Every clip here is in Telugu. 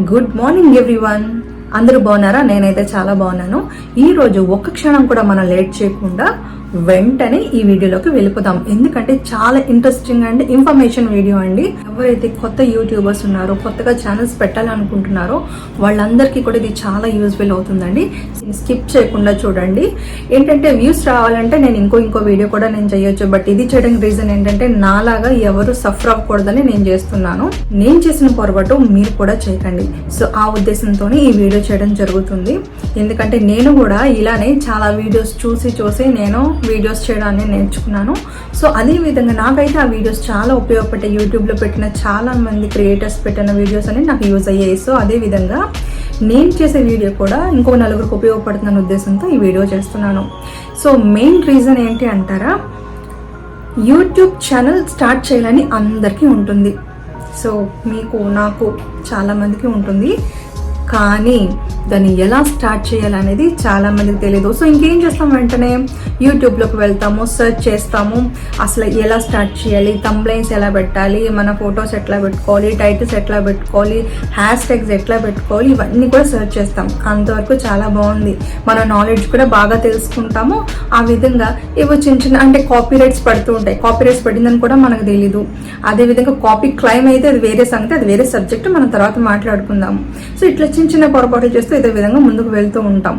గుడ్ మార్నింగ్ ఎవ్రీవన్ అందరూ బాగున్నారా? నేనైతే చాలా బాగున్నాను. ఈరోజు ఒక్క క్షణం కూడా మనం లేట్ చేయకుండా వెంటనే ఈ వీడియోలోకి వెళ్ళిపోదాం. ఎందుకంటే చాలా ఇంట్రెస్టింగ్ అండ్ ఇన్ఫర్మేషన్ వీడియో అండి. ఎవరైతే కొత్త యూట్యూబర్స్ ఉన్నారో కొత్తగా ఛానల్స్ పెట్టాలనుకుంటున్నారో వాళ్ళందరికీ కూడా ఇది చాలా యూస్ఫుల్ అవుతుందండి. స్కిప్ చేయకుండా చూడండి. ఏంటంటే వ్యూస్ రావాలంటే నేను ఇంకో ఇంకో వీడియో కూడా నేను చేయొచ్చు. బట్ ఇది చేయడానికి రీజన్ ఏంటంటే నాలాగా ఎవరు సఫర్ అవ్వకూడదని నేను చేస్తున్నాను. నేను చేసిన పొరపాటు మీరు కూడా చేయకండి. సో ఆ ఉద్దేశంతో ఈ వీడియో చేయడం జరుగుతుంది. ఎందుకంటే నేను కూడా ఇలానే చాలా వీడియోస్ చూసి చూసి నేను వీడియోస్ చేయడాన్ని నేర్చుకున్నాను. సో అదే విధంగా నాకైతే ఆ వీడియోస్ చాలా ఉపయోగపడ్డాయి. యూట్యూబ్లో పెట్టిన చాలా మంది క్రియేటర్స్ పెట్టిన వీడియోస్ అనేవి నాకు యూజ్ అయ్యాయి. సో అదే విధంగా నేను చేసే వీడియో కూడా ఇంకో నలుగురికి ఉపయోగపడుతున్న ఉద్దేశంతో ఈ వీడియో చేస్తున్నాను. సో మెయిన్ రీజన్ ఏంటి అంటారా? యూట్యూబ్ ఛానల్ స్టార్ట్ చేయాలని అందరికీ ఉంటుంది. సో మీకు నాకు చాలామందికి ఉంటుంది. కానీ దాన్ని ఎలా స్టార్ట్ చేయాలనేది చాలా మందికి తెలియదు సో ఇంకేం చేస్తాం వెంటనే? యూట్యూబ్లోకి వెళ్తాము సెర్చ్ చేస్తాము. అసలు ఎలా స్టార్ట్ చేయాలి? కంప్లైంట్స్ ఎలా పెట్టాలి? మన ఫొటోస్ ఎట్లా పెట్టుకోవాలి? టైటిల్స్ ఎట్లా పెట్టుకోవాలి? హ్యాష్ ట్యాగ్స్ ఎట్లా పెట్టుకోవాలి? ఇవన్నీ కూడా సెర్చ్ చేస్తాం. అంతవరకు చాలా బాగుంది. మన నాలెడ్జ్ కూడా బాగా తెలుసుకుంటాము. ఆ విధంగా ఏవో చిన్న చిన్న అంటే కాపీ రైట్స్ పడుతూ ఉంటాయి. కాపీ రైట్స్ పడిందని కూడా మనకు తెలియదు అదేవిధంగా కాపీ క్లైమ్ అయితే అది వేరే సంగతి అది వేరే సబ్జెక్ట్. మనం తర్వాత మాట్లాడుకుందాము. సో ఇట్లా చిన్న చిన్న పొరపాటు చేస్తూ ఇదే విధంగా ముందుకు వెళ్తూ ఉంటాం.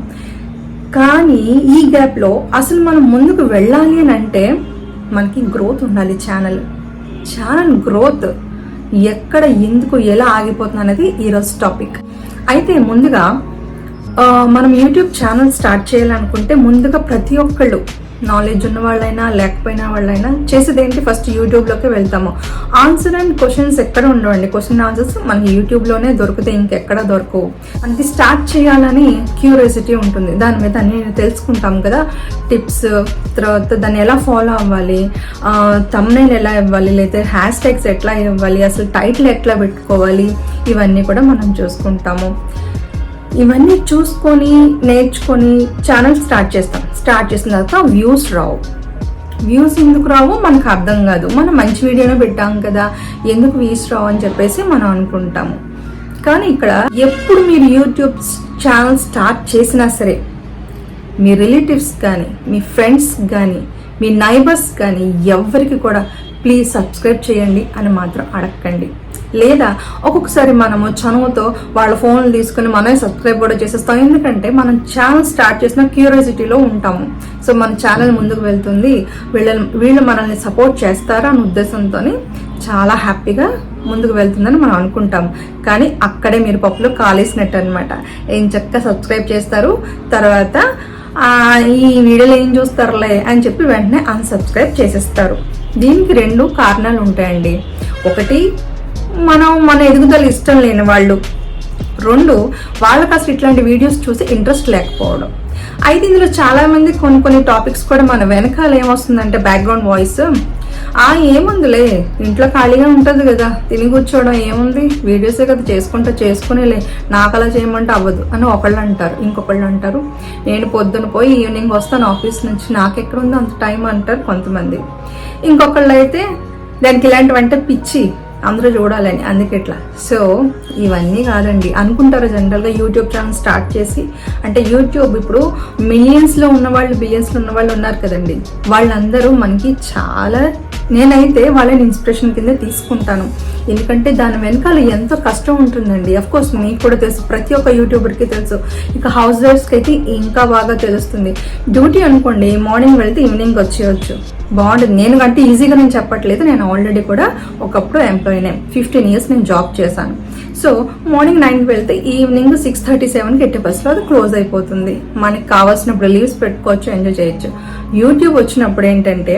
కానీ ఈ గ్యాప్లో అసలు మనం ముందుకు వెళ్ళాలి అని అంటే మనకి గ్రోత్ ఉండాలి ఛానల్ ఛానల్ గ్రోత్ ఎక్కడ ఎందుకు ఎలా ఆగిపోతుంది అనేది ఈరోజు టాపిక్ అయితే ముందుగా మనం యూట్యూబ్ ఛానల్ స్టార్ట్ చేయాలనుకుంటే ముందుగా ప్రతి ఒక్కళ్ళు నాలెడ్జ్ ఉన్న వాళ్ళైనా లేకపోయినా వాళ్ళైనా చేసేది ఏంటి? ఫస్ట్ యూట్యూబ్లోకి వెళ్తాము. ఆన్సర్ అండ్ క్వశ్చన్స్ ఎక్కడ ఉండవండి? క్వశ్చన్ ఆన్సర్స్ మనకి యూట్యూబ్లోనే దొరుకుతాయి ఇంకెక్కడ దొరకవు. మనకి స్టార్ట్ చేయాలని క్యూరియాసిటీ ఉంటుంది. దాని మీద అన్ని తెలుసుకుంటాం కదా. టిప్స్ తర్వాత దాన్ని ఎలా ఫాలో అవ్వాలి? తమ్నైల్ ఎలా ఇవ్వాలి? లేదా హ్యాష్ ట్యాగ్స్ ఎట్లా ఇవ్వాలి? అసలు టైటిల్ ఎట్లా పెట్టుకోవాలి? ఇవన్నీ కూడా మనం చూసుకుంటాము. ఇవన్నీ చూసుకొని నేర్చుకొని ఛానల్ స్టార్ట్ చేస్తాం. స్టార్ట్ చేసిన తర్వాత వ్యూస్ రావు. వ్యూస్ ఎందుకు రావు మనకు అర్థం కాదు. మనం మంచి వీడియోనే పెట్టాం కదా ఎందుకు వ్యూస్ రావు అని చెప్పేసి మనం అనుకుంటాము. కానీ ఇక్కడ ఎప్పుడు మీరు యూట్యూబ్ ఛానల్ స్టార్ట్ చేసినా సరే మీ రిలేటివ్స్ కానీ మీ ఫ్రెండ్స్ కానీ మీ నైబర్స్ కానీ ఎవరికి కూడా ప్లీజ్ సబ్స్క్రైబ్ చేయండి అని మాత్రం అడగండి లేదా ఒక్కొక్కసారి మనము చనువుతో వాళ్ళ ఫోన్లు తీసుకుని మనమే సబ్స్క్రైబ్ కూడా చేసేస్తాం. ఎందుకంటే మనం ఛానల్ స్టార్ట్ చేసిన క్యూరియాసిటీలో ఉంటాము. సో మన ఛానల్ ముందుకు వెళ్తుంది. వీళ్ళ వీళ్ళు మనల్ని సపోర్ట్ చేస్తారా అనే ఉద్దేశంతో చాలా హ్యాపీగా ముందుకు వెళ్తుందని మనం అనుకుంటాం. కానీ అక్కడే మీరు పప్పులో కాలేసినట్టు అనమాట ఏం చక్కగా సబ్స్క్రైబ్ చేస్తారు. తర్వాత ఈ వీడియోలు ఏం చూస్తారులే అని చెప్పి వెంటనే అన్సబ్స్క్రైబ్ చేసేస్తారు. దీనికి రెండు కారణాలు ఉంటాయండి. ఒకటి మనం మన ఎదుగుదల ఇష్టం లేని వాళ్ళు. రెండు వాళ్ళకి అసలు ఇట్లాంటి వీడియోస్ చూసి ఇంట్రెస్ట్ లేకపోవడం. అయితే ఇందులో చాలామంది కొన్ని కొన్ని టాపిక్స్ కూడా మన వెనకాల ఏమొస్తుందంటే బ్యాక్గ్రౌండ్ వాయిస్. ఆ ఏముందిలే ఇంట్లో ఖాళీగా ఉంటుంది కదా తిని కూర్చోవడం ఏముంది? వీడియోసే కదా చేసుకుంటా చేసుకునేలే నాకు అలా చేయమంటే అవ్వదు అని ఒకళ్ళు అంటారు ఇంకొకళ్ళు అంటారు. నేను పొద్దున పోయి ఈవినింగ్ వస్తాను ఆఫీస్ నుంచి నాకెక్కడ ఉందో అంత టైం అంటారు కొంతమంది. ఇంకొకళ్ళు అయితే దానికి ఇలాంటివంటే పిచ్చి. అందరూ చూడాలని అందుకే ఇట్లా. సో ఇవన్నీ కాదండి. అనుకుంటారు జనరల్గా యూట్యూబ్ ఛానల్ స్టార్ట్ చేసి. అంటే యూట్యూబ్ ఇప్పుడు మిలియన్స్లో ఉన్న వాళ్ళు బిలియన్స్లో ఉన్న వాళ్ళు ఉన్నారు కదండి. వాళ్ళందరూ మనకి చాలా నేనైతే వాళ్ళని ఇన్స్పిరేషన్ కింద తీసుకుంటాను. ఎందుకంటే దాని వెనకాల ఎంతో కష్టం ఉంటుందండి. అఫ్ కోర్స్ మీకు కూడా తెలుసు ప్రతి ఒక్క యూట్యూబర్కి తెలుసు. ఇక హౌస్ వైఫ్స్కి అయితే ఇంకా బాగా తెలుస్తుంది. డ్యూటీ అనుకోండి మార్నింగ్ వెళ్తే ఈవినింగ్ వచ్చేయచ్చు. బాగుంటుంది. నేను కంటే ఈజీగా నేను చెప్పట్లేదు. నేను ఆల్రెడీ కూడా ఒకప్పుడు ఎంప్లాయీనే ఫిఫ్టీన్ ఇయర్స్ నేను జాబ్ చేశాను. సో మార్నింగ్ నైన్కి వెళ్తే ఈవినింగ్ సిక్స్ థర్టీ సెవెన్కి ఎట్టి బస్సులో అది క్లోజ్ అయిపోతుంది. మనకి కావాల్సినప్పుడు లీవ్స్ పెట్టుకోవచ్చు ఎంజాయ్ చేయొచ్చు. యూట్యూబ్ వచ్చినప్పుడు ఏంటంటే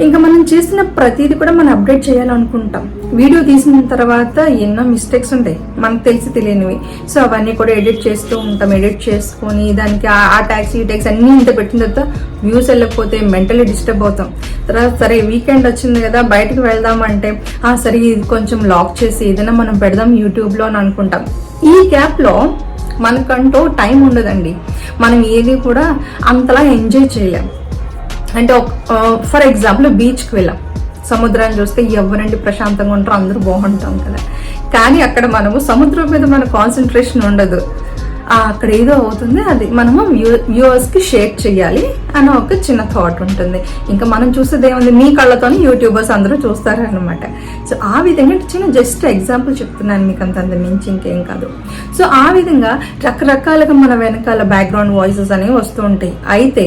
ఇంకా మనం చేసిన ప్రతిదీ కూడా మనం అప్డేట్ చేయాలనుకుంటాం. వీడియో తీసిన తర్వాత ఎన్నో మిస్టేక్స్ ఉంటాయి. మనకు తెలిసి తెలియనివి. సో అవన్నీ కూడా ఎడిట్ చేస్తూ ఉంటాం. ఎడిట్ చేసుకొని దానికి ఆ- ఆ ట్యాక్స్ ఈ ట్యాక్స్ అన్నీ ఇంత పెట్టిన తర్వాత వ్యూస్ వెళ్ళకపోతే మెంటలీ డిస్టర్బ్ అవుతాం. తర్వాత సరే వీకెండ్ వచ్చింది కదా బయటకు వెళ్దాం అంటే ఆ సరే ఇది కొంచెం లాక్ చేసి ఏదైనా మనం పెడదాం యూట్యూబ్లో అని అనుకుంటాం. ఈ గ్యాప్లో మనకంటూ టైం ఉండదండి. మనం ఏది కూడా అంతలా ఎంజాయ్ చేయలేం. అంటే ఫర్ ఎగ్జాంపుల్ బీచ్కి వెళ్ళాం. సముద్రాన్ని చూస్తే ఎవరండి ప్రశాంతంగా ఉంటారో అందరూ బాగుంటాం కదా. కానీ అక్కడ మనము సముద్రం మీద మన కాన్సన్ట్రేషన్ ఉండదు. అక్కడ ఏదో అవుతుంది అది మనము వ్యూవర్స్కి షేర్ చేయాలి అని ఒక చిన్న థాట్ ఉంటుంది. ఇంకా మనం చూసేది ఏముంది? మీ కళ్ళతోనే యూట్యూబర్స్ అందరూ చూస్తారు అనమాట సో ఆ విధంగా చిన్న జస్ట్ ఎగ్జాంపుల్ చెప్తున్నాను మీకు అంత అంత మించి ఇంకేం కాదు. సో ఆ విధంగా రకరకాలుగా మన వెనకాల బ్యాక్గ్రౌండ్ వాయిసెస్ అనేవి వస్తూ ఉంటాయి. అయితే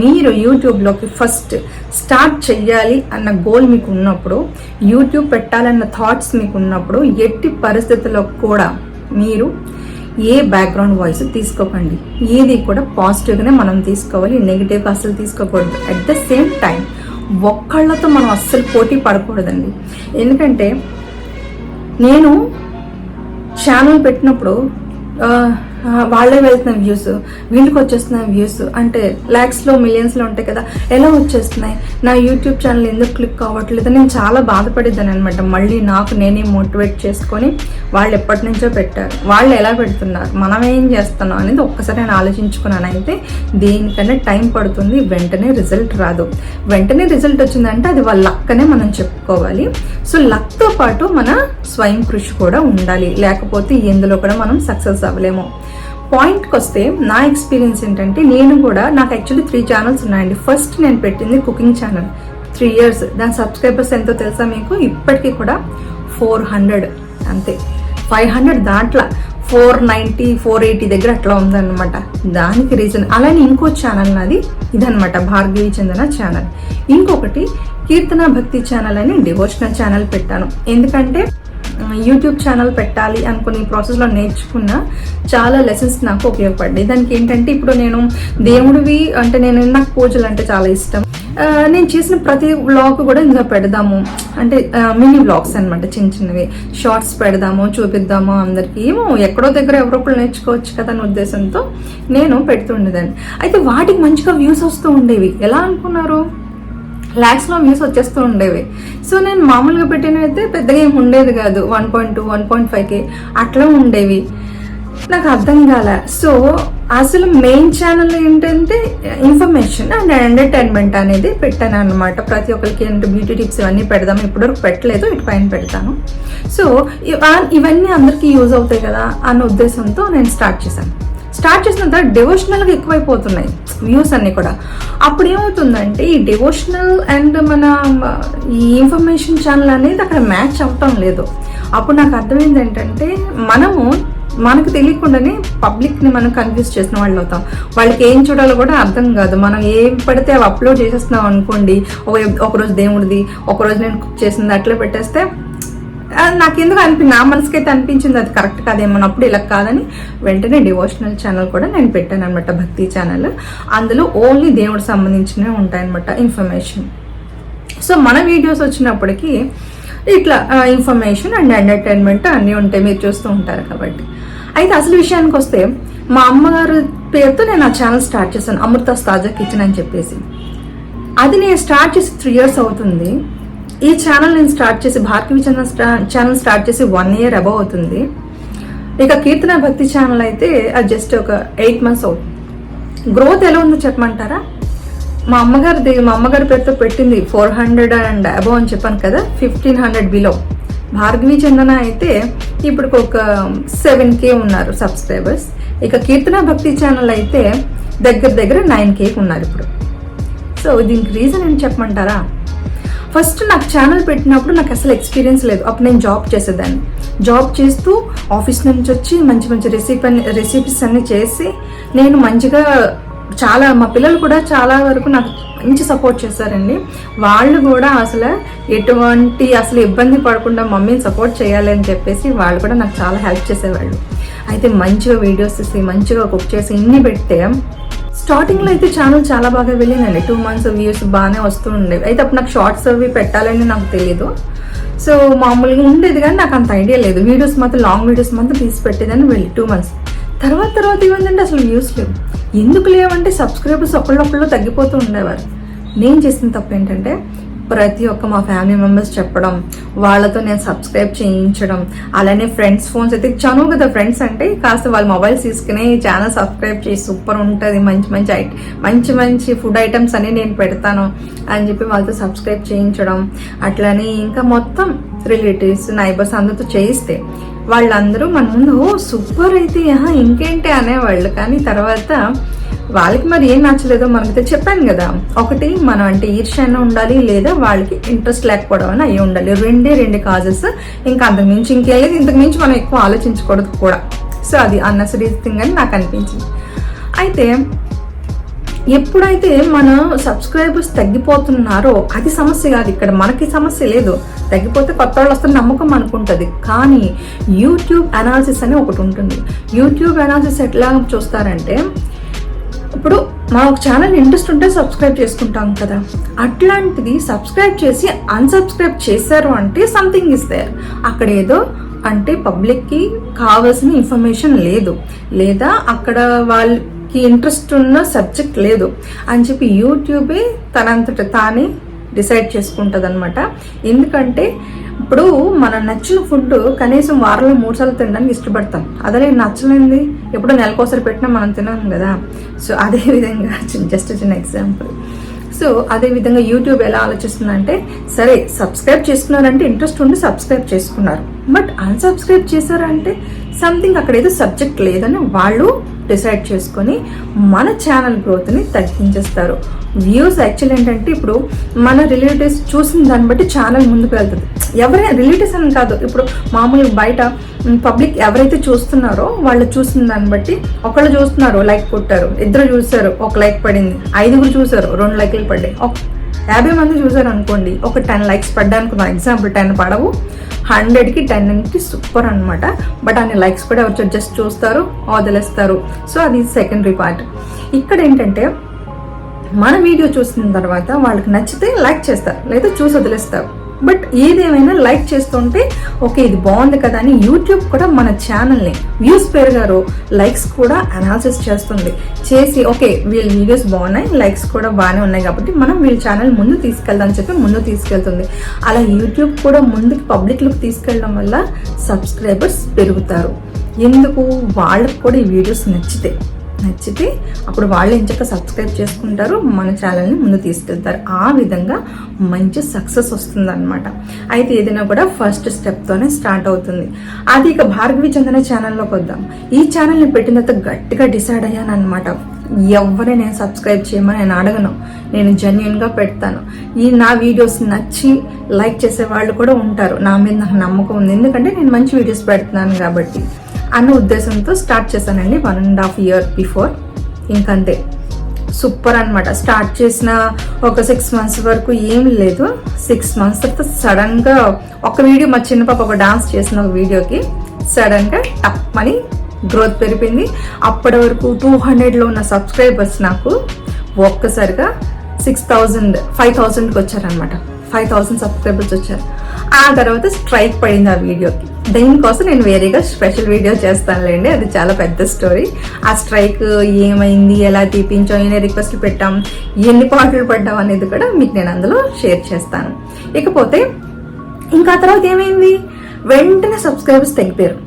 మీరు యూట్యూబ్లోకి ఫస్ట్ స్టార్ట్ చెయ్యాలి అన్న గోల్ మీకు ఉన్నప్పుడు యూట్యూబ్ పెట్టాలన్న థాట్స్ మీకు ఉన్నప్పుడు ఎట్టి పరిస్థితుల్లో కూడా మీరు ఏ బ్యాక్గ్రౌండ్ వాయిస్ తీసుకోకండి. ఏది కూడా పాజిటివ్గానే మనం తీసుకోవాలి నెగిటివ్గా అస్సలు తీసుకోకూడదు. అట్ ద సేమ్ టైం ఒక్కళ్ళతో మనం అస్సలు పోటీ పడకూడదండి. ఎందుకంటే నేను ఛానల్ పెట్టినప్పుడు వాళ్ళే వెళ్తున్న వ్యూస్ వీళ్ళకి వచ్చేస్తున్న వ్యూస్ అంటే ల్యాక్స్లో మిలియన్స్లో ఉంటాయి కదా ఎలా వచ్చేస్తున్నాయి? నా యూట్యూబ్ ఛానల్ ఎందుకు క్లిక్ అవ్వట్లేదు? నేను చాలా బాధపడేదాన్ని అనమాట మళ్ళీ నాకు నేనే మోటివేట్ చేసుకొని వాళ్ళు ఎప్పటి నుంచో పెట్టారు. వాళ్ళు ఎలా పెడుతున్నారు? మనం ఏం చేస్తున్నాం అనేది ఒక్కసారి నేను ఆలోచించుకున్నాను. అయితే దేనికన్నా టైం పడుతుంది వెంటనే రిజల్ట్ రాదు. వెంటనే రిజల్ట్ వచ్చిందంటే అది వాళ్ళ లక్కనే మనం చెప్పుకోవాలి. సో లక్తో పాటు మన స్వయం కృషి కూడా ఉండాలి. లేకపోతే ఎందులో కూడా మనం సక్సెస్ అవ్వలేము. పాయింట్కి వస్తే నా ఎక్స్పీరియన్స్ ఏంటంటే నేను కూడా నాకు యాక్చువల్లీ త్రీ ఛానల్స్ ఉన్నాయండి. ఫస్ట్ నేను పెట్టింది కుకింగ్ ఛానల్ త్రీ ఇయర్స్ దాని సబ్స్క్రైబర్స్ ఎంతో తెలుసా మీకు? ఇప్పటికీ కూడా ఫోర్ హండ్రెడ్ అంతే. ఫైవ్ హండ్రెడ్ దాంట్లో ఫోర్ నైంటీ ఫోర్ ఎయిటీ దగ్గర అట్లా ఉందన్నమాట. దానికి రీజన్ అలానే ఇంకో ఛానల్ నాది ఇదనమాట భార్గవి చందన ఛానల్ ఇంకొకటి కీర్తన భక్తి ఛానల్ అని డివోషనల్ ఛానల్ పెట్టాను. ఎందుకంటే యూట్యూబ్ ఛానల్ పెట్టాలి అనుకుని ప్రాసెస్లో నేర్చుకున్న చాలా లెసన్స్ నాకు ఉపయోగపడ్డాయి. దానికి ఏంటంటే ఇప్పుడు నేను దేవుడివి అంటే నేను నాకు పూజలు అంటే చాలా ఇష్టం. నేను చేసిన ప్రతి వ్లాగ్ కూడా ఇందులో పెడదాము. అంటే మినీ వ్లాగ్స్ అనమాట చిన్న చిన్నవి. షార్ట్స్ పెడదాము చూపిద్దాము అందరికీ. ఏమో ఎక్కడో దగ్గర ఎవరో ఒకరు నేర్చుకోవచ్చు కదా అనే ఉద్దేశంతో నేను పెడుతుండేదాన్ని. అయితే వాటికి మంచిగా వ్యూస్ వస్తూ ఉండేవి. ఎలా అనుకున్నారు? ల్యాక్స్లో వ్యూస్ వచ్చేస్తూ ఉండేవి. సో నేను మామూలుగా పెట్టినవి అయితే పెద్దగా ఏమి ఉండేది కాదు. One point two one point five K అట్లా ఉండేవి. నాకు అర్థం కాల. సో అసలు మెయిన్ ఛానల్ ఏంటంటే ఇన్ఫర్మేషన్ అండ్ ఎంటర్టైన్మెంట్ అనేది పెట్టాను అనమాట ప్రతి ఒక్కరికి ఏంటంటే బ్యూటీ టిప్స్ ఇవన్నీ పెడదాం. ఇప్పటివరకు పెట్టలేదు ఇటు పైన పెడతాను. సో ఇవన్నీ అందరికీ యూజ్ అవుతాయి కదా అన్న ఉద్దేశంతో నేను స్టార్ట్ చేశాను. స్టార్ట్ చేసిన తర్వాత డివోషనల్గా ఎక్కువైపోతున్నాయి వ్యూస్ అన్ని కూడా. అప్పుడు ఏమవుతుందంటే ఈ డివోషనల్ అండ్ మన ఈ ఇన్ఫర్మేషన్ ఛానల్ అనేది అక్కడ మ్యాచ్ అవటం లేదు. అప్పుడు నాకు అర్థమైంది ఏంటంటే మనము మనకు తెలియకుండానే పబ్లిక్ని మనం కన్ఫ్యూజ్ చేసిన వాళ్ళు అవుతాం. వాళ్ళకి ఏం చూడాలో కూడా అర్థం కాదు. మనం ఏం పడితే అవి అప్లోడ్ చేసేస్తున్నాం అనుకోండి ఒక ఒకరోజు దేవుడిది ఒకరోజు నేను కుక్ చేసింది అట్లా పెట్టేస్తే నాకెందుకు అనిపి నా మనసుకైతే అనిపించింది అది కరెక్ట్ కాదేమన్నప్పుడు ఇలా కాదని వెంటనే డివోషనల్ ఛానల్ కూడా నేను పెట్టాను అనమాట భక్తి ఛానల్. అందులో ఓన్లీ దేవుడికి సంబంధించినవి ఉంటాయన్నమాట ఇన్ఫర్మేషన్. సో మన వీడియోస్ వచ్చినప్పటికీ ఇట్లా ఇన్ఫర్మేషన్ అండ్ ఎంటర్టైన్మెంట్ అన్నీ ఉంటాయి మీరు చూస్తూ ఉంటారు కాబట్టి. అయితే అసలు విషయానికి వస్తే మా అమ్మగారు పేరుతో నేను ఆ ఛానల్ స్టార్ట్ చేశాను అమృత తాజా కిచెన్ అని చెప్పేసి. అది నేను స్టార్ట్ చేసి త్రీ ఇయర్స్ అవుతుంది. ఈ ఛానల్ నేను స్టార్ట్ చేసి భారతీయ ఛానల్ ఛానల్ స్టార్ట్ చేసి వన్ ఇయర్ అబవ్ అవుతుంది. ఇక కీర్తన భక్తి ఛానల్ అయితే అది జస్ట్ ఒక ఎయిట్ మంత్స్ అవుతుంది. గ్రోత్ ఎలా ఉందో చెప్పమంటారా? మా అమ్మగారిది మా అమ్మగారి పేరుతో పెట్టింది ఫోర్ హండ్రెడ్ అండ్ అబవ్ అని చెప్పాను కదా fifteen hundred below Bhargavi Chandana అయితే ఇప్పుడు ఒక సెవెన్ కే ఉన్నారు సబ్స్క్రైబర్స్ ఇక కీర్తన భక్తి ఛానల్ అయితే దగ్గర దగ్గర నైన్ కేకి ఉన్నారు ఇప్పుడు. సో దీనికి రీజన్ ఏంటి చెప్పమంటారా? ఫస్ట్ నాకు ఛానల్ పెట్టినప్పుడు నాకు అసలు ఎక్స్పీరియన్స్ లేదు. అప్పుడు నేను జాబ్ చేసేదాన్ని. జాబ్ చేస్తూ ఆఫీస్ నుంచి వచ్చి మంచి మంచి రెసిపీ రెసిపీస్ అన్ని చేసి నేను మంచిగా చాలా మా పిల్లలు కూడా చాలా వరకు నాకు మంచి సపోర్ట్ చేశారండి. వాళ్ళు కూడా అసలు ఎటువంటి అసలు ఇబ్బంది పడకుండా మమ్మీని సపోర్ట్ చేయాలి అని చెప్పేసి వాళ్ళు కూడా నాకు చాలా హెల్ప్ చేసేవాళ్ళు. అయితే మంచిగా వీడియోస్ తీసి మంచిగా కుక్ చేసి ఇన్ని పెడితే స్టార్టింగ్లో అయితే ఛానల్ చాలా బాగా వెళ్ళిందండి. టూ మంత్స్ వ్యూస్ బాగానే వస్తూ ఉండేవి అయితే అప్పుడు నాకు షార్ట్స్ అవి పెట్టాలని నాకు తెలియదు సో మామూలుగా ఉండేది కానీ నాకు అంత ఐడియా లేదు. వీడియోస్ మాత్రం లాంగ్ వీడియోస్ మాత్రం తీసి పెట్టేదని వెళ్ళి టూ మంత్స్ తర్వాత తర్వాత ఏమైందంటే అసలు వ్యూస్ లేవు. ఎందుకు లేవంటే సబ్స్క్రైబర్స్ ఒకళ్ళొకళ్ళు తగ్గిపోతూ ఉండేవారు. నేను చేసిన తప్పు ఏంటంటే ప్రతి ఒక్క మా ఫ్యామిలీ మెంబర్స్ చెప్పడం వాళ్ళతో నేను సబ్స్క్రైబ్ చేయించడం అలానే ఫ్రెండ్స్ ఫోన్స్ అయితే ఇచ్చాను కదా ఫ్రెండ్స్ అంటే కాస్త వాళ్ళ మొబైల్స్ తీసుకుని ఛానల్ సబ్స్క్రైబ్ చేసి సూపర్ ఉంటుంది మంచి మంచి ఐ మంచి మంచి ఫుడ్ ఐటమ్స్ అన్ని నేను పెడతాను అని చెప్పి వాళ్ళతో సబ్స్క్రైబ్ చేయించడం అట్లానే ఇంకా మొత్తం రిలేటివ్స్ నైబర్స్ అందరితో చేయిస్తే వాళ్ళందరూ మన ముందు ఓ సూపర్ అయితే ఇంకేంటి అనేవాళ్ళు. కానీ తర్వాత వాళ్ళకి మరి ఏం నచ్చలేదో మనకైతే చెప్పాను కదా. ఒకటి మనం అంటే ఈర్ష్యాన ఉండాలి లేదా వాళ్ళకి ఇంట్రెస్ట్ లేకపోవడం అని అయ్యి ఉండాలి. రెండే రెండు కాజెస్ ఇంకా అంతకుమించి ఇంకేం లేదు. మనం ఎక్కువ ఆలోచించకూడదు కూడా. సో అది అన్నసరీ థింగ్ అని నాకు అనిపించింది. అయితే ఎప్పుడైతే మన సబ్స్క్రైబర్స్ తగ్గిపోతున్నారో అది సమస్య కాదు. ఇక్కడ మనకి సమస్య లేదు. తగ్గిపోతే కొత్త వాళ్ళు వస్తున్న నమ్మకం అనుకుంటుంది. కానీ యూట్యూబ్ అనాలిసిస్ అని ఒకటి ఉంటుంది. యూట్యూబ్ అనాలిసిస్ ఎట్లా చూస్తారంటే ఇప్పుడు మా ఒక ఛానల్ ఇంట్రెస్ట్ ఉంటే సబ్స్క్రైబ్ చేసుకుంటాం కదా. అట్లాంటిది సబ్స్క్రైబ్ చేసి అన్సబ్స్క్రైబ్ చేశారు అంటే సంథింగ్ ఇస్ దేర్ అక్కడ ఏదో అంటే పబ్లిక్కి కావాల్సిన ఇన్ఫర్మేషన్ లేదు. లేదా అక్కడ వాళ్ళకి ఇంట్రెస్ట్ ఉన్న సబ్జెక్ట్ లేదు. అని చెప్పి యూట్యూబే తనంతట తానే డిసైడ్ చేసుకుంటుంది అనమాట ఎందుకంటే ఇప్పుడు మన నచ్చిన ఫుడ్ కనీసం వారంలో మూడు సార్లు తినడానికి ఇష్టపడతాం. అదే నచ్చలేంది? ఎప్పుడో నెలకోసారి పెట్టినా మనం తినాం కదా. సో అదే విధంగా జస్ట్ చిన్న ఎగ్జాంపుల్ సో అదే విధంగా యూట్యూబ్ ఎలా ఆలోచిస్తుందంటే సరే సబ్స్క్రైబ్ చేసుకున్నారంటే ఇంట్రెస్ట్ ఉండి సబ్స్క్రైబ్ చేసుకున్నారు. బట్ అన్సబ్స్క్రైబ్ చేశారంటే సంథింగ్ అక్కడ ఏదో సబ్జెక్ట్ లేదని వాళ్ళు డిసైడ్ చేసుకొని మన ఛానల్ గ్రోత్ని తగ్గించేస్తారు. వ్యూస్ యాక్చువల్ ఏంటంటే ఇప్పుడు మన రిలేటివ్స్ చూసిన దాన్ని బట్టి ఛానల్ ముందుకు వెళ్తుంది. ఎవరైనా రిలేటివ్స్ అని కాదు ఇప్పుడు మామూలుగా బయట పబ్లిక్ ఎవరైతే చూస్తున్నారో వాళ్ళు చూసిన దాన్ని బట్టి ఒకళ్ళు చూస్తున్నారు లైక్ కొట్టారు ఇద్దరు చూసారు ఒక లైక్ పడింది ఐదుగురు చూసారు రెండు లైక్లు పడ్డాయి. ఒక యాభై మంది చూసారు అనుకోండి ఒక టెన్ లైక్స్ పడ్డానికి ఎగ్జాంపుల్ టెన్ పడవు. హండ్రెడ్కి టెన్ సూపర్ అనమాట బట్ అన్ని లైక్స్ కూడా ఎవరు జస్ట్ చూస్తారు వదిలేస్తారు సో అది సెకండరీ పార్ట్ ఇక్కడ ఏంటంటే మన వీడియో చూసిన తర్వాత వాళ్ళకి నచ్చితే లైక్ చేస్తారు లేదా చూసి వదిలేస్తారు. బట్ ఏదేమైనా లైక్ చేస్తుంటే ఓకే ఇది బాగుంది కదా అని యూట్యూబ్ కూడా మన ఛానల్ని వ్యూస్ పెరిగారు లైక్స్ కూడా అనాలిసిస్ చేస్తుంది. చేసి ఓకే వీళ్ళ వీడియోస్ బాగున్నాయి లైక్స్ కూడా బాగానే ఉన్నాయి కాబట్టి మనం వీళ్ళ ఛానల్ ముందు తీసుకెళ్దాం అని చెప్పి ముందు తీసుకెళ్తుంది. అలా యూట్యూబ్ కూడా ముందుకు పబ్లిక్లోకి తీసుకెళ్ళడం వల్ల సబ్స్క్రైబర్స్ పెరుగుతారు. ఎందుకు? వాళ్ళకు కూడా ఈ వీడియోస్ నచ్చితే. నచ్చితే అప్పుడు వాళ్ళు ఎంచక్క సబ్స్క్రైబ్ చేసుకుంటారు మన ఛానల్ని ముందు తీసుకెళ్తారు. ఆ విధంగా మంచి సక్సెస్ వస్తుందన్నమాట. అయితే ఏదైనా కూడా ఫస్ట్ స్టెప్తోనే స్టార్ట్ అవుతుంది. అది ఇక భార్గవి చందన ఛానల్లోకి వద్దాం. ఈ ఛానల్ని పెట్టిన తర్వాత గట్టిగా డిసైడ్ అయ్యాను అనమాట ఎవరిని నేను సబ్స్క్రైబ్ చేయమని నేను అడగను. నేను జెన్యున్గా పెడతాను. ఈ నా వీడియోస్ నచ్చి లైక్ చేసే వాళ్ళు కూడా ఉంటారు. నా మీద నాకు నమ్మకం ఉంది. ఎందుకంటే నేను మంచి వీడియోస్ పెడుతున్నాను కాబట్టి. అన్న ఉద్దేశంతో స్టార్ట్ చేశానండి one and half year before ఇంకంతే. సూపర్ అనమాట స్టార్ట్ చేసిన ఒక సిక్స్ మంత్స్ వరకు ఏం లేదు. సిక్స్ మంత్స్ తర్వాత సడన్గా ఒక వీడియో మా చిన్న పాప ఒక డాన్స్ చేసిన ఒక వీడియోకి సడన్గా టప్ అని గ్రోత్ పెరిపింది అప్పటి వరకు టూ హండ్రెడ్లో ఉన్న సబ్స్క్రైబర్స్ నాకు ఒక్కసారిగా సిక్స్ థౌజండ్ ఫైవ్ థౌజండ్కి వచ్చారనమాట ఫైవ్ థౌసండ్ సబ్స్క్రైబర్స్ వచ్చారు. ఆ తర్వాత స్ట్రైక్ పడింది ఆ వీడియోకి. దీనికోసం నేను వేరేగా స్పెషల్ వీడియో చేస్తానులేండి. అది చాలా పెద్ద స్టోరీ. ఆ స్ట్రైక్ ఏమైంది ఎలా తీపించాం ఎన్ని రిక్వెస్ట్లు పెట్టాం ఎన్ని పాటలు పడ్డాం అనేది కూడా మీకు నేను అందులో షేర్ చేస్తాను. ఇకపోతే ఇంకా తర్వాత ఏమైంది? వెంటనే సబ్స్క్రైబర్స్ తగ్గిపోయారు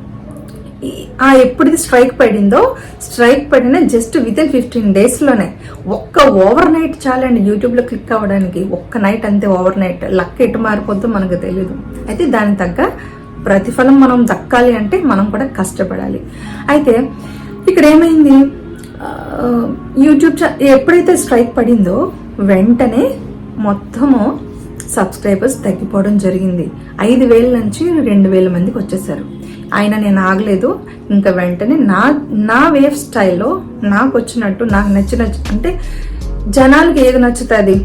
ఆ ఎప్పుడు ఇది స్ట్రైక్ పడిందో స్ట్రైక్ పడిన జస్ట్ విత్ ఇన్ ఫిఫ్టీన్ డేస్లోనే ఒక్క ఓవర్ నైట్ చాలండి యూట్యూబ్లో క్లిక్ అవ్వడానికి. ఒక్క నైట్ అంతే ఓవర్ నైట్ లక్ ఎటు మారిపోద్దో మనకు తెలియదు అయితే దానికి తగ్గ ప్రతిఫలం మనం దక్కాలి అంటే మనం కూడా కష్టపడాలి. అయితే ఇక్కడ ఏమైంది? యూట్యూబ్ ఎప్పుడైతే స్ట్రైక్ పడిందో వెంటనే మొత్తము సబ్స్క్రైబర్స్ తగ్గిపోవడం జరిగింది. ఐదు వేల నుంచి రెండు వేల మందికి వచ్చేసారు. ఆయన నేను ఆగలేదు. ఇంకా వెంటనే నా నా వేవ్ స్టైల్లో నాకు వచ్చినట్టు నాకు నచ్చిన అంటే జనాలకి ఏది నచ్చుతుంది?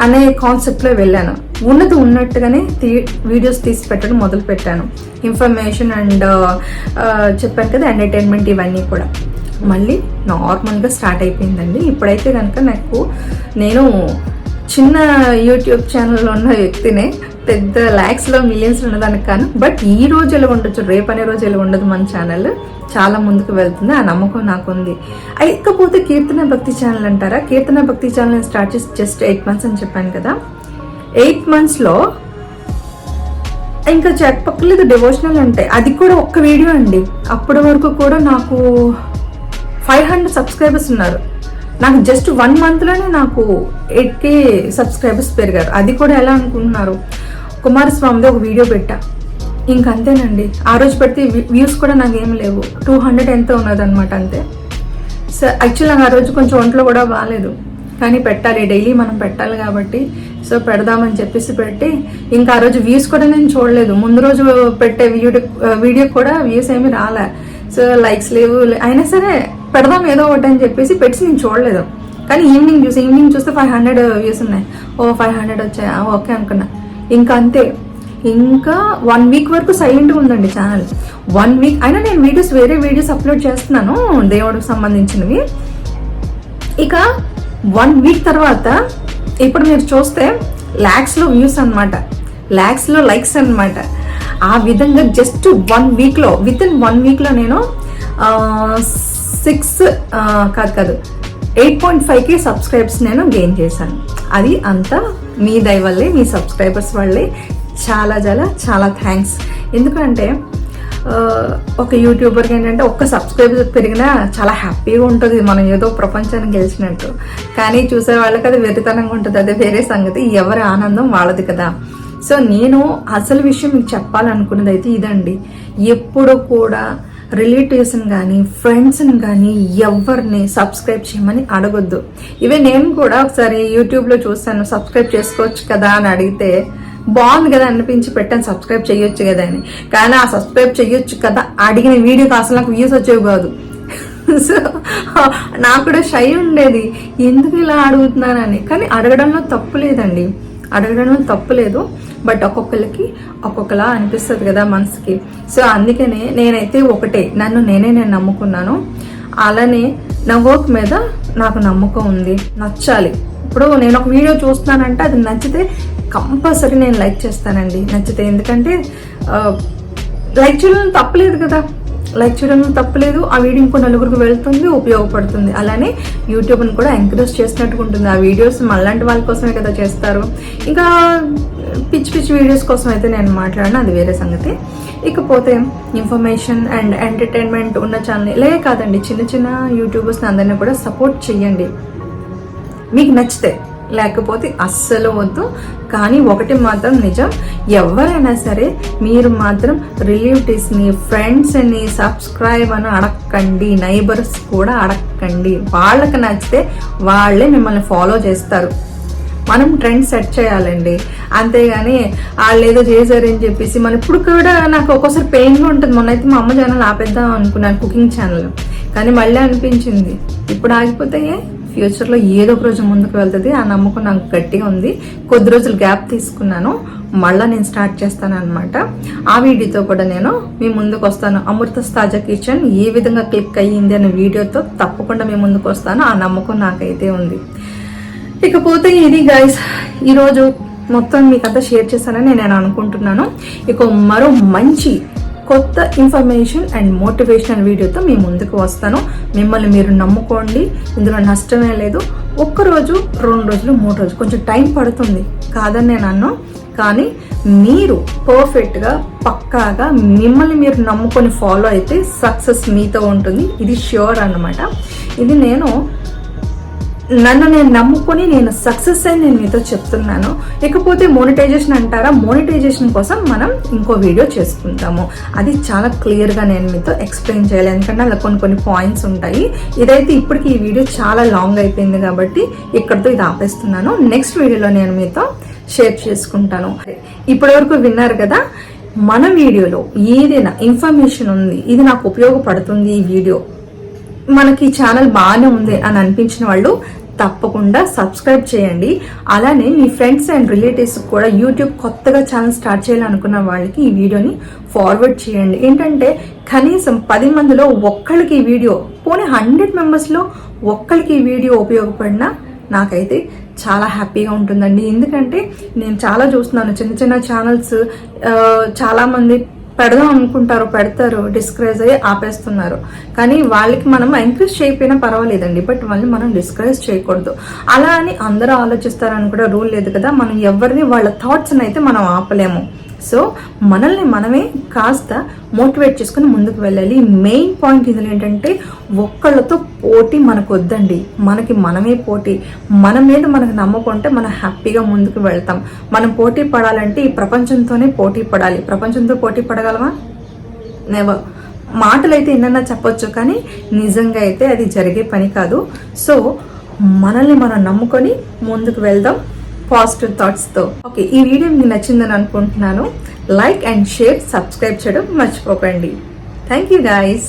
అనే కాన్సెప్ట్లో వెళ్ళాను. ఉన్నది ఉన్నట్టుగానే తీ వీడియోస్ తీసి పెట్టడం మొదలు పెట్టాను. ఇన్ఫర్మేషన్ అండ్ uh, uh, చెప్పాను కదా ఎంటర్టైన్మెంట్ ఇవన్నీ కూడా. మళ్ళీ నార్మల్గా స్టార్ట్ అయిపోయిందండి. ఇప్పుడైతే కనుక నాకు నేను చిన్న యూట్యూబ్ ఛానల్లో ఉన్న వ్యక్తినే పెద్ద ల్యాక్స్లో మిలియన్స్ ఉన్నదానికి కాను బట్ ఈ రోజు ఎలా ఉండొచ్చు రేపు అనే రోజు ఎలా ఉండదు మన ఛానల్ చాలా ముందుకు వెళ్తుంది ఆ నమ్మకం నాకు ఉంది. ఇకపోతే కీర్తన భక్తి ఛానల్ అంటారా? కీర్తన భక్తి ఛానల్ స్టార్ట్ చేసి జస్ట్ ఎయిట్ మంత్స్ అని చెప్పాను కదా. ఎయిట్ మంత్స్లో ఇంకా చెప్పలేదు డివోషనల్ ఉంటాయి. అది కూడా ఒక్క వీడియో అండి. అప్పటి వరకు కూడా నాకు ఫైవ్ హండ్రెడ్ సబ్స్క్రైబర్స్ ఉన్నారు. నాకు జస్ట్ వన్ మంత్లోనే నాకు ఎయిట్ కే సబ్స్క్రైబర్స్ పెరిగారు. అది కూడా ఎలా అనుకుంటున్నారు? కుమారస్వామిది ఒక వీడియో పెట్టా. ఇంకంతేనండి. ఆ రోజు పెడితే వ్యూస్ కూడా నాకు ఏం లేవు. టూ హండ్రెడ్ ఎంత ఉన్నదన్నమాట అంతే. సో యాక్చువల్ నాకు ఆ రోజు కొంచెం ఒంట్లో కూడా బాగాలేదు కానీ పెట్టాలి. డైలీ మనం పెట్టాలి కాబట్టి. సో పెడదామని చెప్పేసి పెట్టి ఇంకా ఆ రోజు వ్యూస్ కూడా నేను చూడలేదు. ముందు రోజు పెట్టే వీడియో వీడియో కూడా వ్యూస్ ఏమి రాలే. సో లైక్స్ లేవు. అయినా సరే పెడదాం ఏదో ఒకటి అని చెప్పేసి పెట్టి నేను చూడలేదు. కానీ ఈవినింగ్ చూసి. ఈవినింగ్ చూస్తే ఫైవ్ హండ్రెడ్ వ్యూస్ ఉన్నాయి. ఓ ఫైవ్ హండ్రెడ్ వచ్చాయి? ఓకే అనుకున్నా. ఇంకా అంతే. ఇంకా వన్ వీక్ వరకు సైలెంట్గా ఉందండి ఛానల్ వన్ వీక్ అయినా నేను వీడియోస్ వేరే వీడియోస్ అప్లోడ్ చేస్తున్నాను దేవుడికి సంబంధించినవి. ఇక వన్ వీక్ తర్వాత ఇప్పుడు మీరు చూస్తే ల్యాక్స్లో వ్యూస్ అనమాట ల్యాక్స్లో లైక్స్ అనమాట ఆ విధంగా జస్ట్ వన్ వీక్లో విత్ ఇన్ వన్ వీక్లో నేను సిక్స్ కాదు కాదు ఎయిట్ పాయింట్ ఫైవ్కి సబ్స్క్రైబ్స్ నేను గెయిన్ చేశాను. అది అంతా మీ దయ వల్లే మీ సబ్స్క్రైబర్స్ వల్లే చాలా చాలా చాలా థ్యాంక్స్ ఎందుకంటే ఒక యూట్యూబర్కి ఏంటంటే ఒక్క సబ్స్క్రైబర్ పెరిగినా చాలా హ్యాపీగా ఉంటుంది మనం ఏదో ప్రపంచాన్ని గెలిచినట్టు. కానీ చూసే వాళ్ళకి అది వెరితనంగా ఉంటుంది అదే వేరే సంగతి. ఎవరి ఆనందం వాళ్ళది కదా. సో నేను అసలు విషయం మీకు చెప్పాలనుకున్నది అయితే ఇదండి. ఎప్పుడు కూడా రిలేటివ్స్ని కానీ ఫ్రెండ్స్ని కానీ ఎవరిని సబ్స్క్రైబ్ చేయమని అడగొద్దు. ఇవే నేను కూడా ఒకసారి యూట్యూబ్లో చూస్తాను సబ్స్క్రైబ్ చేసుకోవచ్చు కదా అని అడిగితే బాగుంది కదా అనిపించి పెట్టాను సబ్స్క్రైబ్ చేయొచ్చు కదా అని. కానీ ఆ సబ్స్క్రైబ్ చేయొచ్చు కదా అడిగిన వీడియోకి అసలు నాకు వ్యూస్ వచ్చేవి కాదు. సో నాకు కూడా షై ఉండేది. ఎందుకు ఇలా అడుగుతున్నానని. కానీ అడగడంలో తప్పు లేదండి. అడగడంలో తప్పు లేదు. బట్ ఒక్కొక్కరికి ఒక్కొక్కలా అనిపిస్తుంది కదా మనసుకి. సో అందుకనే నేనైతే ఒకటే నన్ను నేనే నేను నమ్ముకున్నాను. అలానే నా వర్క్ మీద నాకు నమ్మకం ఉంది. నచ్చాలి. ఇప్పుడు నేను ఒక వీడియో చూస్తున్నానంటే అది నచ్చితే కంపల్సరీ నేను లైక్ చేస్తానండి. నచ్చితే ఎందుకంటే లైక్ చేయడం తప్పలేదు కదా. లైక్ చేయడం తప్పలేదు. ఆ వీడియో ఇంకో నలుగురికి వెళ్తుంది ఉపయోగపడుతుంది. అలానే యూట్యూబ్ని కూడా ఎంకరేజ్ చేసినట్టుగా ఉంటుంది. ఆ వీడియోస్ మళ్ళంటి వాళ్ళ కోసమే కదా చేస్తారు. ఇంకా పిచ్చి పిచ్చి వీడియోస్ కోసం అయితే నేను మాట్లాడిన. అది వేరే సంగతి. ఇకపోతే ఇన్ఫర్మేషన్ అండ్ ఎంటర్టైన్మెంట్ ఉన్న ఛానల్ ఇలాగే కాదండి చిన్న చిన్న యూట్యూబర్స్ని అందరినీ కూడా సపోర్ట్ చేయండి మీకు నచ్చితే. లేకపోతే అస్సలు వద్దు. కానీ ఒకటి మాత్రం నిజం ఎవరైనా సరే మీరు మాత్రం రిలేటివ్స్ని ఫ్రెండ్స్ని సబ్స్క్రైబ్ అని అడగండి నైబర్స్ కూడా అడగండి వాళ్ళకి నచ్చితే వాళ్ళే మిమ్మల్ని ఫాలో చేస్తారు. మనం ట్రెండ్ సెట్ చేయాలండి. అంతేగాని వాళ్ళు ఏదో చేశారని చెప్పేసి మనం ఇప్పుడు కూడా నాకు ఒక్కోసారి పెయిన్గా ఉంటుంది. మొన్న అయితే మా అమ్మ ఛానల్ ఆపేద్దాం అనుకున్నాను కుకింగ్ ఛానల్ కానీ మళ్ళీ అనిపించింది. ఇప్పుడు ఆగిపోతాయే? ఫ్యూచర్లో ఏదో ఒక రోజు ముందుకు వెళ్తుంది. ఆ నమ్మకం నాకు గట్టిగా ఉంది. కొద్ది రోజులు గ్యాప్ తీసుకున్నాను. మళ్ళీ నేను స్టార్ట్ చేస్తాను అనమాట ఆ వీడియోతో కూడా నేను మీ ముందుకు వస్తాను. అమృత తాజా కిచెన్ ఏ విధంగా క్లిక్ అయ్యింది అనే వీడియోతో తప్పకుండా మీ ముందుకు వస్తాను. ఆ నమ్మకం నాకైతే ఉంది. ఇకపోతే ఇది గైస్ ఈరోజు మొత్తం మీకంతా షేర్ చేశానని నేను అనుకుంటున్నాను. ఇక మరో మంచి కొత్త ఇన్ఫర్మేషన్ అండ్ మోటివేషనల్ వీడియోతో మీ ముందుకు వస్తాను. మిమ్మల్ని మీరు నమ్ముకోండి. ఇందులో నష్టమే లేదు. ఒక్క రోజు రెండు రోజులు మూడు రోజులు. కొంచెం టైం పడుతుంది. కాదని నేను అన్నా కానీ మీరు పర్ఫెక్ట్గా పక్కాగా మిమ్మల్ని మీరు నమ్ముకొని ఫాలో అయితే సక్సెస్ మీతో ఉంటుంది. ఇది ష్యూర్ అన్నమాట. ఇది నేను నన్ను నేను నమ్ముకొని నేను సక్సెస్ అని నేను మీతో చెప్తున్నాను. ఇకపోతే మోనిటైజేషన్ అంటారా? మోనిటైజేషన్ కోసం మనం ఇంకో వీడియో చేసుకుంటాము అది చాలా క్లియర్గా నేను మీతో ఎక్స్ప్లెయిన్ చేయాలి. ఎందుకంటే అలా కొన్ని కొన్ని పాయింట్స్ ఉంటాయి. ఇదైతే ఇప్పటికి ఈ వీడియో చాలా లాంగ్ అయిపోయింది కాబట్టి ఇక్కడితో ఇది ఆపేస్తున్నాను. నెక్స్ట్ వీడియోలో నేను మీతో షేర్ చేసుకుంటాను. ఇప్పటి వరకు విన్నారు కదా మన వీడియోలో ఏదైనా ఇన్ఫర్మేషన్ ఉంది ఇది నాకు ఉపయోగపడుతుంది ఈ వీడియో. మనకి ఈ ఛానల్ బాగానే ఉంది అని అనిపించిన వాళ్ళు తప్పకుండా సబ్స్క్రైబ్ చేయండి. అలానే మీ ఫ్రెండ్స్ అండ్ రిలేటివ్స్ కూడా యూట్యూబ్ కొత్తగా ఛానల్ స్టార్ట్ చేయాలనుకున్న వాళ్ళకి ఈ వీడియోని ఫార్వర్డ్ చేయండి. ఏంటంటే కనీసం పది మందిలో ఒక్కళ్ళకి ఈ వీడియో పోనీ హండ్రెడ్ మెంబర్స్లో ఒక్కళ్ళకి ఈ వీడియో ఉపయోగపడినా నాకైతే చాలా హ్యాపీగా ఉంటుందండి. ఎందుకంటే నేను చాలా చూస్తున్నాను చిన్న చిన్న ఛానల్స్ చాలామంది పెడదాం అనుకుంటారు పెడతారు డిస్కరేజ్ అయ్యి ఆపేస్తున్నారు. కానీ వాళ్ళకి మనం ఎంకరేజ్ చేయకపోయినా పర్వాలేదండి. బట్ వాళ్ళని మనం డిస్కరేజ్ చేయకూడదు. అలా అని అందరూ ఆలోచిస్తారని కూడా రూల్ లేదు కదా. మనం ఎవరిని వాళ్ళ థాట్స్ని అయితే మనం ఆపలేము. సో మనల్ని మనమే కాస్త మోటివేట్ చేసుకుని ముందుకు వెళ్ళాలి. మెయిన్ పాయింట్ ఇందులో ఏంటంటే ఒక్కళ్ళతో పోటీ మనకు వద్దండి మనకి మనమే పోటీ. మన మీద మనకు నమ్మకుంటే మనం హ్యాపీగా ముందుకు వెళ్తాం. మనం పోటీ పడాలంటే ఈ ప్రపంచంతోనే పోటీ పడాలి. ప్రపంచంతో పోటీ పడగలమా? నెవర్ మాటలు అయితే ఎన్నన్నా చెప్పొచ్చు కానీ నిజంగా అయితే అది జరిగే పని కాదు. సో మనల్ని మనం నమ్ముకొని ముందుకు వెళ్దాం. పాజిటివ్ థాట్స్తో ఓకే ఈ వీడియో మీకు నచ్చిందని అనుకుంటున్నాను. లైక్ అండ్ షేర్ సబ్స్క్రైబ్ చేయడం మర్చిపోకండి. Thank you guys